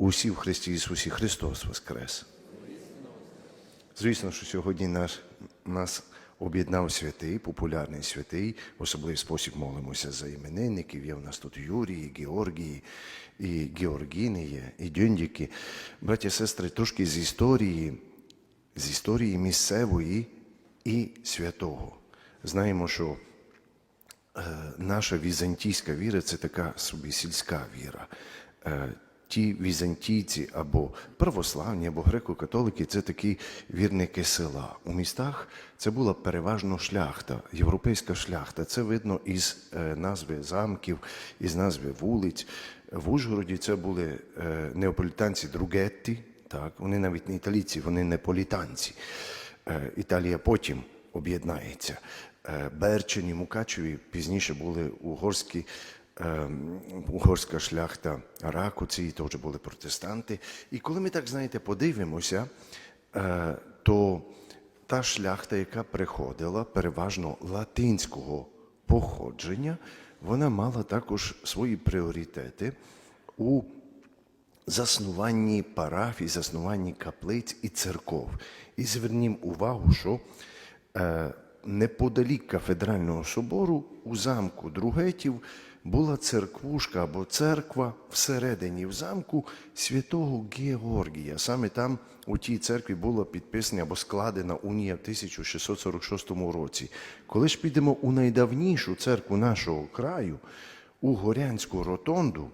Усі в Христі Ісусі Христос Воскрес. Звісно, що сьогодні наш, нас об'єднав святий, популярний святий, в особливий спосіб молимося за іменинників. Є у нас тут Юрії, Георгії, і Георгіни є, і Дюндіки. Браті і сестри, трошки з історії, з історії місцевої і святого. Знаємо, що е, наша візантійська віра це така собі сільська віра. Ті візантійці або православні, або греко-католики це такі вірники села. У містах це була переважно шляхта, європейська шляхта. Це видно із е, назви замків, із назви вулиць. В Ужгороді це були е, неаполітанці Другетті, так, вони навіть не італійці, вони неаполітанці. Е, Італія потім об'єднається. Берчині, Мукачеві пізніше були угорські, угорська шляхта Ракуці, теж були протестанти. І коли ми так, знаєте, подивимося, е, то та шляхта, яка приходила переважно латинського походження, вона мала також свої пріоритети у заснуванні парафій, заснуванні каплиць і церков. І звернім увагу, що е, неподалік кафедрального собору у замку Другетів була церквушка або церква всередині в замку святого Георгія. Саме там у тій церкві була підписана або складена унія в 1646 році. Коли ж підемо у найдавнішу церкву нашого краю, у Горянську ротонду,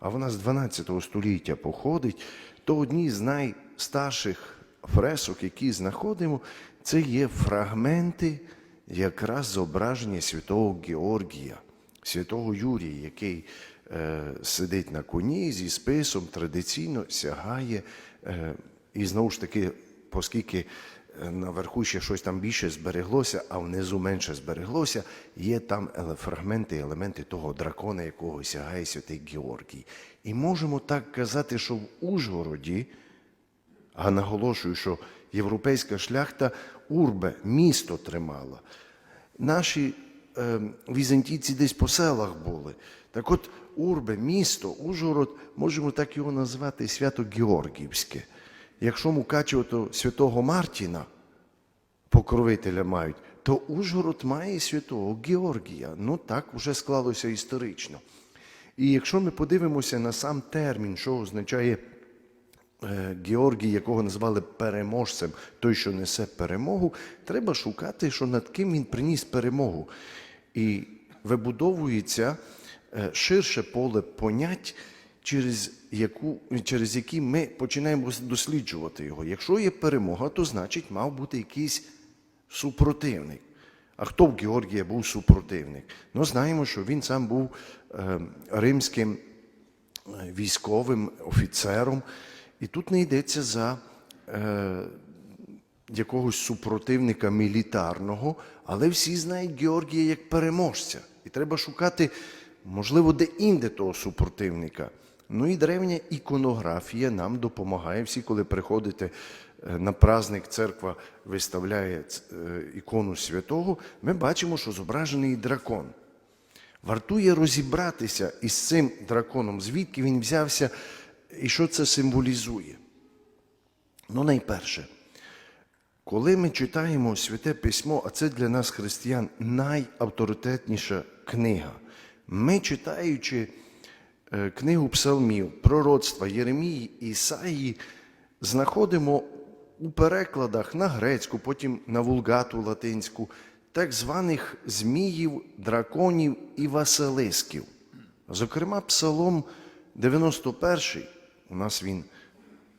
а вона з 12 століття походить, то одні з найстарших фресок, які знаходимо, це є фрагменти якраз зображення святого Георгія, святого Юрія, який е, сидить на коні зі списом, традиційно сягає, е, і знову ж таки, оскільки е, наверху ще щось там більше збереглося, а внизу менше збереглося, є там фрагменти, елементи того дракона, якого сягає святий Георгій. І можемо так казати, що в Ужгороді, а наголошую, що європейська шляхта урбе, місто тримала. Наші візантійці десь по селах були. Так от урбе, місто, Ужгород, можемо так його назвати свято-Георгіївське. Якщо Мукачево, то святого Мартіна, покровителя мають, то Ужгород має святого Георгія. Ну так вже склалося історично. І якщо ми подивимося на сам термін, що означає е, Георгій, якого назвали переможцем, той, що несе перемогу, треба шукати, що над ким він приніс перемогу. І вибудовується е, ширше поле понять, через, яку, через які ми починаємо досліджувати його. Якщо є перемога, то значить мав бути якийсь супротивник. А хто в Георгія був супротивник? Ну, знаємо, що він сам був е, римським е, військовим офіцером. І тут не йдеться за якогось супротивника мілітарного, але всі знають Георгія як переможця. І треба шукати, можливо, де-інде того супротивника. Ну і древня іконографія нам допомагає. Всі, коли приходите е, на праздник, церква виставляє е, ікону святого, ми бачимо, що зображений дракон. Вартує розібратися із цим драконом, звідки він взявся і що це символізує. Ну, найперше, коли ми читаємо Святе Письмо, а це для нас, християн, найавторитетніша книга, ми читаючи е, книгу псалмів, пророцтва Єремії Ісаї, знаходимо у перекладах на грецьку, потім на вулгату латинську, так званих зміїв, драконів і василисків. Зокрема, Псалом 91, у нас він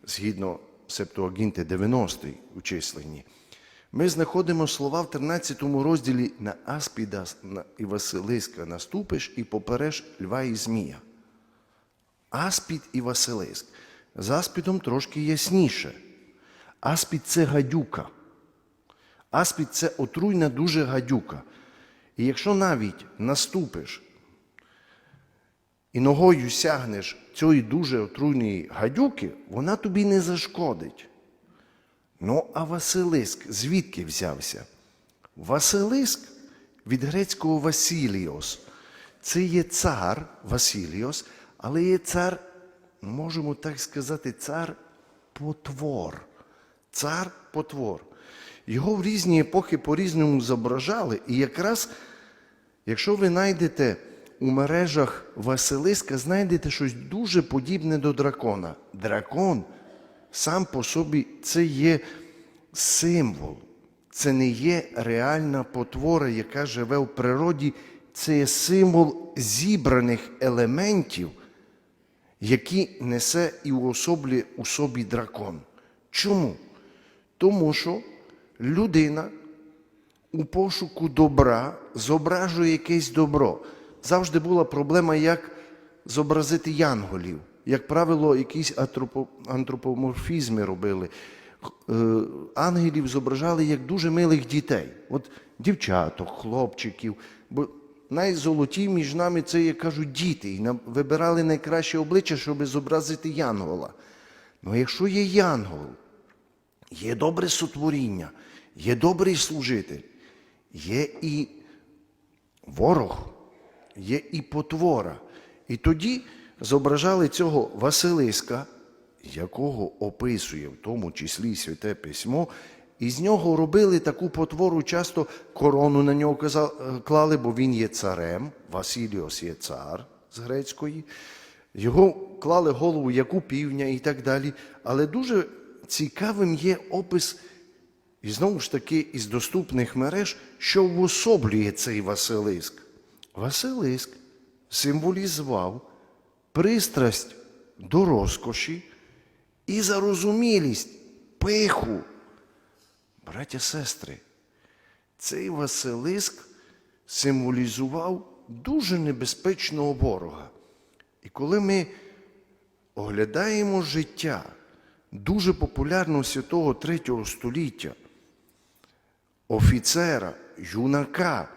згідно Септуагінти 90 у численні, ми знаходимо слова в 13 розділі на Аспіда і Василиска наступиш і попереш льва і змія. Аспід і Василиск. З аспідом трошки ясніше. Аспід це гадюка. Аспід це отруйна дуже гадюка. І якщо навіть наступиш і ногою сягнеш цієї дуже отруйної гадюки, вона тобі не зашкодить. Ну, а Василиск звідки взявся? Василиск від грецького Василіос. Це є цар Василіос, але є цар можемо так сказати, цар потвор. Цар потвор. Його в різні епохи по-різному зображали, і якраз Якщо ви знайдете у мережах Василиска, знайдете щось дуже подібне до дракона. Дракон сам по собі це є символ, це не є реальна потвора, яка живе в природі, це є символ зібраних елементів, які несе і уособлює у собі дракон. Чому? Тому що людина у пошуку добра зображує якесь добро. Завжди була проблема, як зобразити янголів. Як правило, якісь антропо- антропоморфізми робили. Е, Ангелів зображали як дуже милих дітей. От дівчаток, хлопчиків. Бо найзолоті між нами це, як кажуть, діти. І вибирали найкраще обличчя, щоб зобразити янгола. Ну, якщо є янгол, Є добре сотворіння, є добрий служитель, є і ворог, є і потвора. І тоді зображали цього Василиска, якого описує в тому числі Святе Письмо, і з нього робили таку потвору, часто корону на нього клали, бо він є царем, Василіос є цар з грецької. Його клали голову, як у півня і так далі. Але дуже цікавим є опис, і знову ж таки, із доступних мереж, що уособлює цей Василиск. Василиск символізував пристрасть до розкоші і зарозумілість, пиху. Браття сестри, цей Василиск символізував дуже небезпечного ворога. І коли ми оглядаємо життя дуже популярного святого третього століття, офіцера, юнака,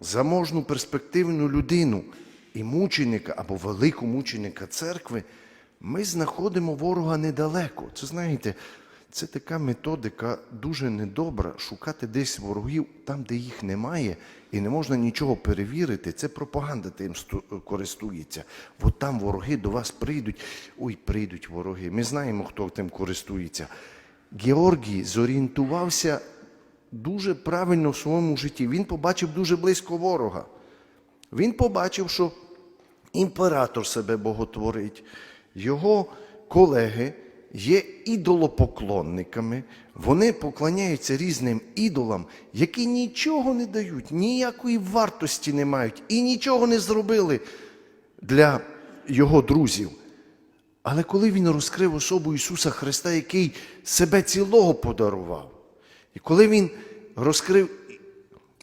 заможну перспективну людину і мученика або великомученика церкви, ми знаходимо ворога недалеко. Це знаєте, це така методика дуже недобра шукати десь ворогів там, де їх немає, і не можна нічого перевірити. Це пропаганда тим користується. От там вороги до вас прийдуть. Ой, прийдуть вороги. Ми знаємо, хто тим користується. Георгій зорієнтувався дуже правильно в своєму житті. Він побачив дуже близько ворога. Він побачив, що імператор себе боготворить, його колеги є ідолопоклонниками, вони поклоняються різним ідолам, які нічого не дають, ніякої вартості не мають і нічого не зробили для його друзів. Але коли він розкрив особу Ісуса Христа, який себе цілого подарував, і коли він розкрив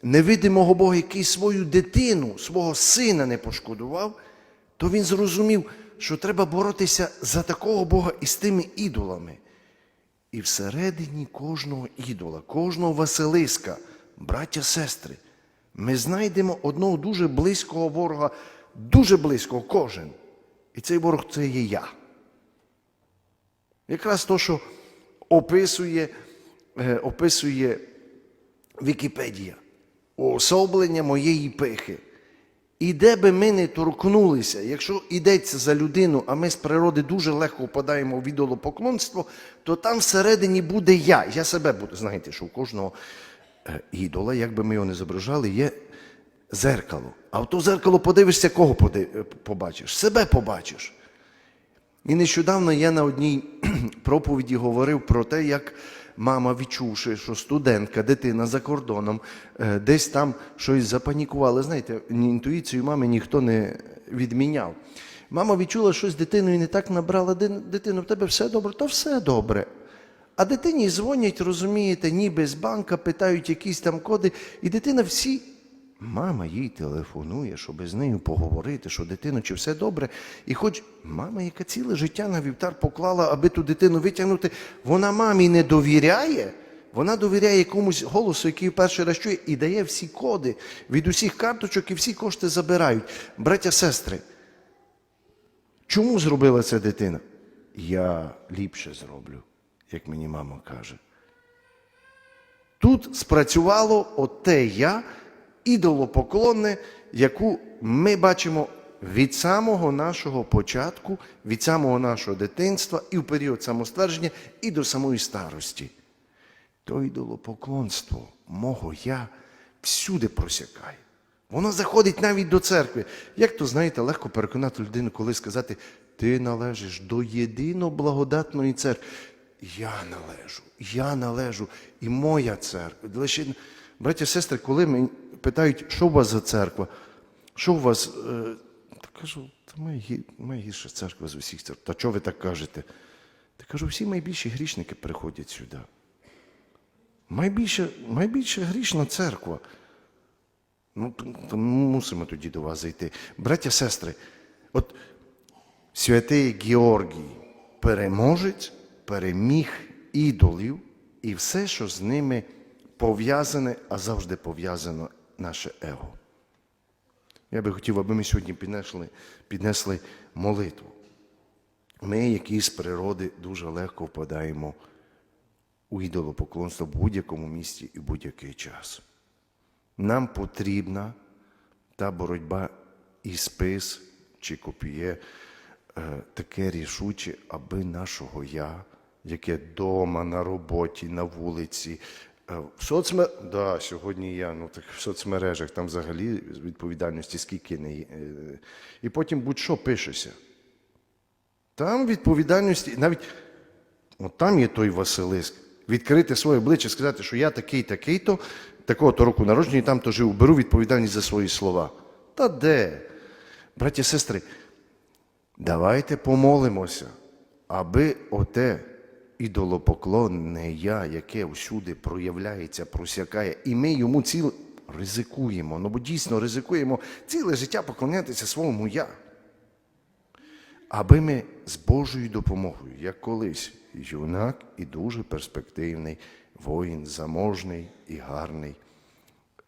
невидимого Бога, який свою дитину, свого сина не пошкодував, то він зрозумів, що треба боротися за такого Бога і з тими ідолами. І всередині кожного ідола, кожного Василиска, браття, сестри, ми знайдемо одного дуже близького ворога, дуже близького кожен. І цей ворог це є я. Якраз то, що описує, описує Вікіпедія, уособлення моєї пихи. І де би ми не торкнулися, якщо йдеться за людину, а ми з природи дуже легко впадаємо в ідолопоклонство, то там всередині буде я. Я себе буду. Знаєте, що у кожного е, ідола, як би ми його не зображали, є зеркало. А в то зеркало подивишся, кого е, побачиш? Себе побачиш. І нещодавно я на одній проповіді говорив про те, як мама, відчувши, що студентка, дитина за кордоном, е, десь там щось запанікувала. Знаєте, інтуїцію мами ніхто не відміняв. Мама відчула, щось дитиною не так набрала дитину, в тебе все добре, то все добре. А дитині дзвонять, розумієте, ніби з банка, питають якісь там коди, і дитина всі Мама їй телефонує, щоб з нею поговорити, що дитино, чи все добре. І хоч мама, яка ціле життя на вівтар поклала, аби ту дитину витягнути, вона мамі не довіряє. Вона довіряє якомусь голосу, який перший раз чує, і дає всі коди від усіх карточок і всі кошти забирають. Браття, сестри, чому зробила це дитина? Я ліпше зроблю, як мені мама каже. Тут спрацювало оте я, ідолопоклонне, яку ми бачимо від самого нашого початку, від самого нашого дитинства і в період самоствердження, і до самої старості. То ідолопоклонство мого я всюди просякає. Воно заходить навіть до церкви. Як то, знаєте, легко переконати людину, коли сказати, ти належиш до єдино благодатної церкви. Я належу, я належу, і моя церква. Лише, браття і сестри, коли мені питають, що у вас за церква, що у вас, е, та кажу, та найгі- найгірша церква з усіх церкв. Та чого ви так кажете? Та кажу, всі найбільші грішники приходять сюди. Найбільше, найбільше грішна церква. Ну, то мусимо тоді до вас зайти. Браття, сестри, от святий Георгій, переможець, переміг ідолів і все, що з ними пов'язане, а завжди пов'язано наше его. Я би хотів, аби ми сьогодні піднесли, піднесли молитву. Ми, які з природи дуже легко впадаємо у ідолопоклонство в будь-якому місці і в будь-який час. Нам потрібна та боротьба і спис чи копіє е, таке рішуче, аби нашого я, яке вдома, на роботі, на вулиці, в соцме... да, сьогодні я, ну так в соцмережах там взагалі відповідальності скільки не. Е, І потім будь-що пишеся. Там відповідальності, навіть от там є той Василиск. Відкрити своє обличчя, сказати, що я такий, такий-то, такого-то року народження, і там то живу, беру відповідальність за свої слова. Та де? Браті і сестри, давайте помолимося, аби оте ідолопоклонне я, яке всюди проявляється, просякає, і ми йому ціл ризикуємо. Ну бо дійсно ризикуємо ціле життя поклонятися своєму я аби ми з Божою допомогою, як колись, юнак і дуже перспективний воїн, заможний і гарний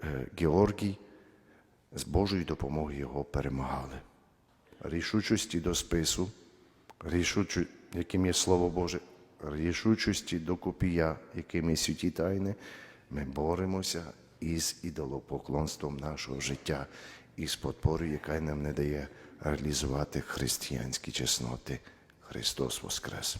е, Георгій, з Божою допомогою його перемагали. Рішучості до спису, рішучу, яким є Слово Боже, рішучості до копія, якими святі тайни, ми боремося із ідолопоклонством нашого життя, із подпорою, яка нам не дає реалізувати християнські чесноти. Христос Воскрес!